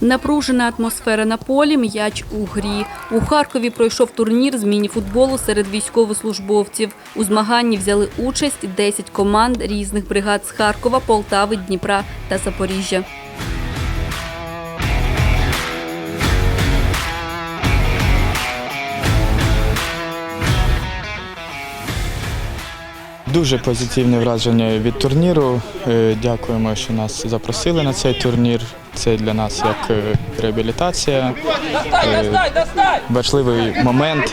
Напружена атмосфера на полі, м'яч у грі. У Харкові пройшов турнір з міні-футболу серед військовослужбовців. У змаганні взяли участь 10 команд різних бригад з Харкова, Полтави, Дніпра та Запоріжжя. Дуже позитивне враження від турніру. Е, Дякуємо, що нас запросили на цей турнір. Це для нас як е, реабілітація, е, важливий момент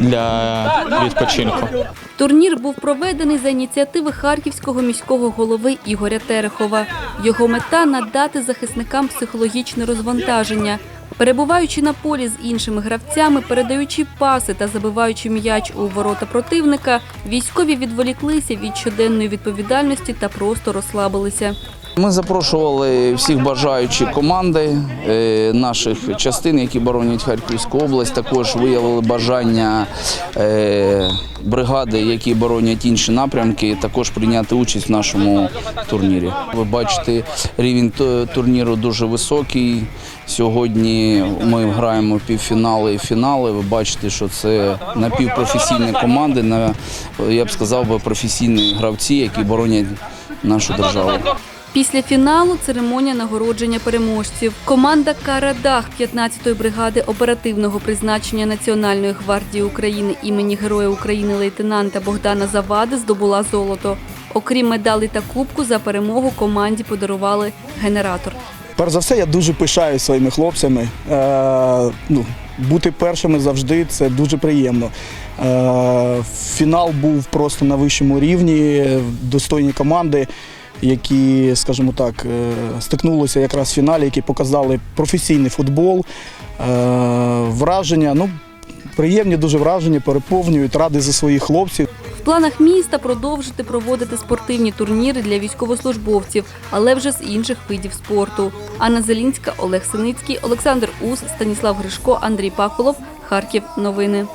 для відпочинку. Турнір був проведений за ініціативи харківського міського голови Ігоря Терехова. Його мета надати захисникам психологічне розвантаження. Перебуваючи на полі з іншими гравцями, передаючи паси та забиваючи м'яч у ворота противника, військові відволіклися від щоденної відповідальності та просто розслабилися. Ми запрошували всіх бажаючих команди е, наших частин, які боронять Харківську область. Також виявили бажання е, бригади, які боронять інші напрямки, також прийняти участь в нашому турнірі. Ви бачите, рівень турніру дуже високий. Сьогодні ми граємо півфінали і фінали. Ви бачите, що це напівпрофесійні команди, на я б сказав би професійні гравці, які боронять нашу державу. Після фіналу церемонія нагородження переможців. Команда Карадах 15-ї бригади оперативного призначення Національної гвардії України імені Героя України лейтенанта Богдана Завади здобула золото. Окрім медалей та кубку, за перемогу команді подарували генератор. Перш за все, я дуже пишаю своїми хлопцями. Е, ну, бути першими завжди це дуже приємно. Е, фінал був просто на вищому рівні, достойні команди, які, скажімо так, е, стикнулися якраз в фіналі, які показали професійний футбол. Е, враження, ну, приємні дуже враження, переповнюють, радий за своїх хлопців. В планах міста продовжити проводити спортивні турніри для військовослужбовців, але вже з інших видів спорту. Анна Зелінська, Олег Синицький, Олександр Ус, Станіслав Гришко, Андрій Паколов. Харків. Новини.